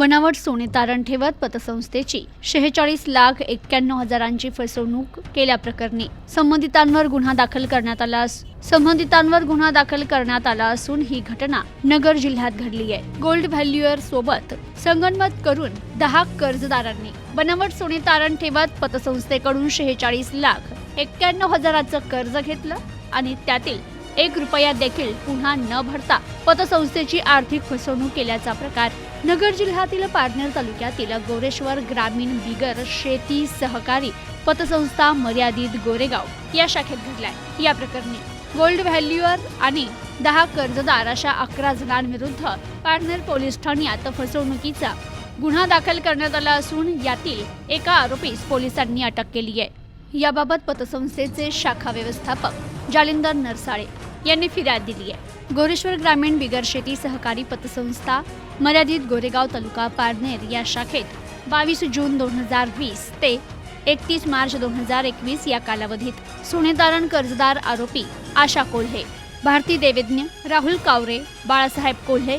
बनावट सोने तारण ठेवत पतसंस्थेची शेहेचाळीस लाख एक्क्याण्णव हजारांची फसवणूक केल्याप्रकरणी संबंधितांवर गुन्हा दाखल करण्यात आला अस- संबंधितांवर गुन्हा दाखल करण्यात आला असून ही घटना नगर जिल्ह्यात घडली आहे. गोल्ड व्हॅल्युअर सोबत संगनमत करून दहा कर्जदारांनी बनावट सोने तारण ठेवत पतसंस्थेकडून शेहेचाळीस लाख एक्क्याण्णव हजाराचं कर्ज घेतलं आणि त्यातील एक रुपया देखील पुन्हा न भरता पतसंस्थेची आर्थिक फसवणूक केल्याचा प्रकार नगर जिल्ह्यातील पारनेर तालुक्यातील गोरेश्वर ग्रामीण बिगर शेती सहकारी पतसंस्था मर्यादित गोरेगाव या शाखेत घडलाय. या प्रकरणी गोल्ड व्हॅल्युअर आणि दहा कर्जदार अशा अकरा जणांविरुद्ध पारनेर पोलीस ठाण्यात फसवणुकीचा गुन्हा दाखल करण्यात आला असून यातील एका आरोपीस पोलिसांनी अटक केली आहे. याबाबत पतसंस्थेचे शाखा व्यवस्थापक जालिंदर नरसाळे यांनी फिर्याद दिली आहे. गोरेश्वर ग्रामीण बिगर शेती सहकारी पतसंस्था मर्यादित गोरेगाव तालुका पारनेर या शाखेत बावीस जून दोन हजार वीस ते एकतीस मार्च दोन हजार एकवीस या कालावधीत सोनेतारण कर्जदार आरोपी आशा कोल्हे भारती देवेज्ञ राहुल कावरे बाळासाहेब कोल्हे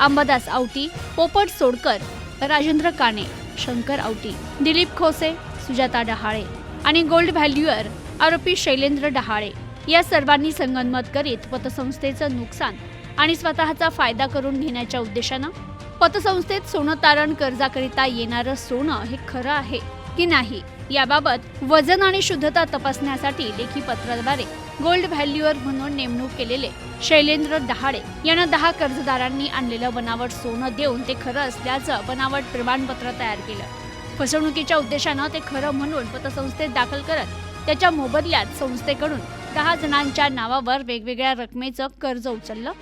अंबादास आवटी पोपट सोडकर राजेंद्र काणे शंकर आवटी दिलीप खोसे सुजाता डहाळे आणि गोल्ड व्हॅल्युअर आरोपी शैलेंद्र डहाळे या सर्वांनी संगनमत करीत पतसंस्थेचं नुकसान आणि स्वतःचा फायदा करून घेण्याच्या उद्देशानं पतसंस्थेत सोनं तारण कर्जाकरिता येणारं सोनं हे खरं आहे की नाही याबाबत वजन आणि शुद्धता तपासण्यासाठी लेखी पत्राद्वारे गोल्ड व्हॅल्युअर म्हणून नेमणूक केलेले शैलेंद्र डहाळे यांना दहा कर्जदारांनी आणलेलं बनावट सोनं देऊन ते खरं असल्याचं बनावट प्रमाणपत्र तयार केलं. फसवणुकीच्या उद्देशानं ते खरं म्हणून पतसंस्थेत दाखल करत त्याच्या मोबदल्यात संस्थेकडून दहा जणांच्या नावावर वेगवेगळ्या रकमेचं कर्ज उचललं.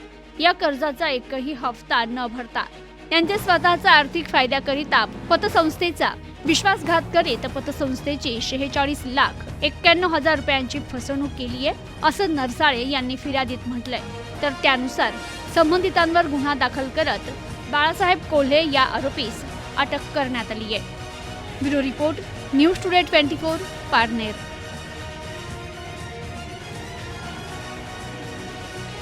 या कर्जाचा एकही हप्ता न भरता त्यांच्या स्वतःचा आर्थिक फायद्याकरिता पतसंस्थेचा विश्वासघात करीत पतसंस्थेची शेहेचाळीस लाख एक्क्याण्णव हजार रुपयांची फसवणूक केली आहे असं नरसाळे यांनी फिर्यादीत म्हटलंय. तर त्यानुसार संबंधितांवर गुन्हा दाखल करत बाळासाहेब कोल्हे या आरोपीस अटक करण्यात आली आहे. Bureau report news today twenty four Parner.